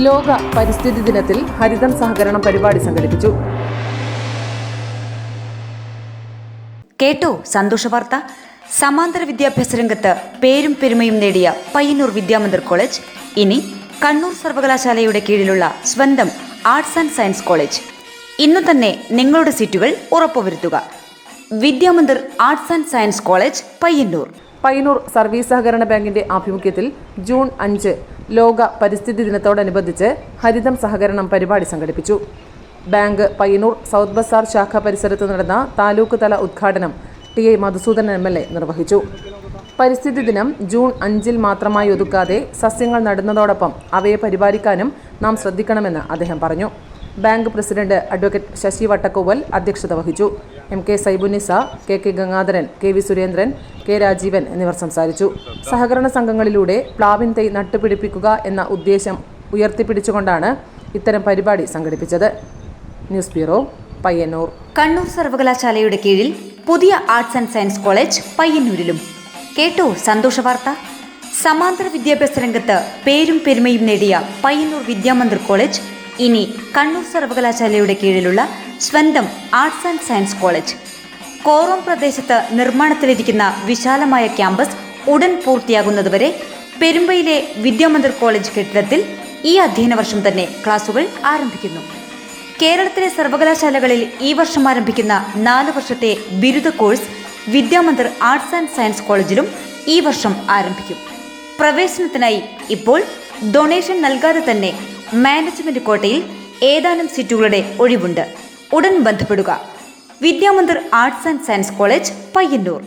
ലോക പരിസ്ഥിതി ദിനത്തിൽ ഹരിതം സഹകരണം പരിപാടി സംഘടിപ്പിച്ചു. കേട്ടോ സന്തോഷ വാർത്ത. സമാന്തര വിദ്യാഭ്യാസ രംഗത്ത് പേരും പെരുമയും നേടിയ പയ്യന്നൂർ വിദ്യാമന്ദിർ കോളേജ്. ഇനി കണ്ണൂർ സർവകലാശാലയുടെ കീഴിലുള്ള സ്വന്തം ആർട്സ് ആൻഡ് സയൻസ് കോളേജ്. ഇന്നു തന്നെ നിങ്ങളുടെ സീറ്റുകൾ ഉറപ്പുവരുത്തുക. Vidyamandir arts and science college Payyanur. Payyanur service സഹകരണ ബാങ്കിന്റെ ആഭിമുഖ്യത്തിൽ ജൂൺ അഞ്ച് ലോക പരിസ്ഥിതി ദിനത്തോടനുബന്ധിച്ച് ഹരിതം സഹകരണം പരിപാടി സംഘടിപ്പിച്ചു. ബാങ്ക് പയ്യന്നൂർ സൗത്ത് ബസാർ ശാഖ പരിസരത്ത് നടന്ന താലൂക്ക് തല ഉദ്ഘാടനം T A Madhusudanan M L A നിർവഹിച്ചു. പരിസ്ഥിതി ദിനം ജൂൺ അഞ്ചിൽ മാത്രമായി ഒതുക്കാതെ സസ്യങ്ങൾ നടുന്നതോടൊപ്പം അവയെ പരിപാലിക്കാനും നാം ശ്രദ്ധിക്കണമെന്ന് അദ്ദേഹം പറഞ്ഞു. Bank president advocate Sasi Vattakkoval അധ്യക്ഷത വഹിച്ചു. M K Saibunisa K K Gangadharan K V Surendran K Rajeevan എന്നിവർ സംസാരിച്ചു. സഹകരണ സംഘങ്ങളിലൂടെ പ്ലാവിൻ തൈ നട്ടുപിടിപ്പിക്കുക എന്ന ഉദ്ദേശം ഉയർത്തിപ്പിടിച്ചുകൊണ്ടാണ് ഇത്തരം പരിപാടി സംഘടിപ്പിച്ചത്. News bureau Payyanur. കണ്ണൂർ സർവകലാശാലയുടെ കീഴിൽ പുതിയ ആർട്സ് ആൻഡ് സയൻസ് കോളേജ് പയ്യന്നൂരിലും. കേട്ടോ സന്തോഷ വാർത്ത. സമാന്തര വിദ്യാഭ്യാസ രംഗത്ത് പേരും പെരുമയും നേടിയ പയ്യന്നൂർ വിദ്യാമന്ദിർ കോളേജ് ഇനി കണ്ണൂർ സർവകലാശാലയുടെ കീഴിലുള്ള സ്വന്തം arts and science college Korom പ്രദേശത്ത് നിർമ്മാണത്തിലിരിക്കുന്ന വിശാലമായ ക്യാമ്പസ് ഉടൻ പൂർത്തിയാകുന്നതുവരെ പെരുമ്പയിലെ വിദ്യാമന്ദിർ കോളേജ് കെട്ടിടത്തിൽ ഈ അധ്യയന വർഷം തന്നെ ക്ലാസുകൾ ആരംഭിക്കുന്നു. കേരളത്തിലെ സർവകലാശാലകളിൽ ഈ വർഷം ആരംഭിക്കുന്ന നാല് വർഷത്തെ ബിരുദ course Vidyamandir arts and science കോളേജിലും ഈ വർഷം ആരംഭിക്കും. പ്രവേശനത്തിനായി ഇപ്പോൾ ഡൊണേഷൻ നൽകാതെ തന്നെ മാനേജ്മെന്റ് കോട്ടയിൽ ഏതാനും സീറ്റുകളുടെ ഒഴിവുണ്ട്. ഉടൻ ബന്ധപ്പെടുക. Vidyamandir arts and science college Payyanur.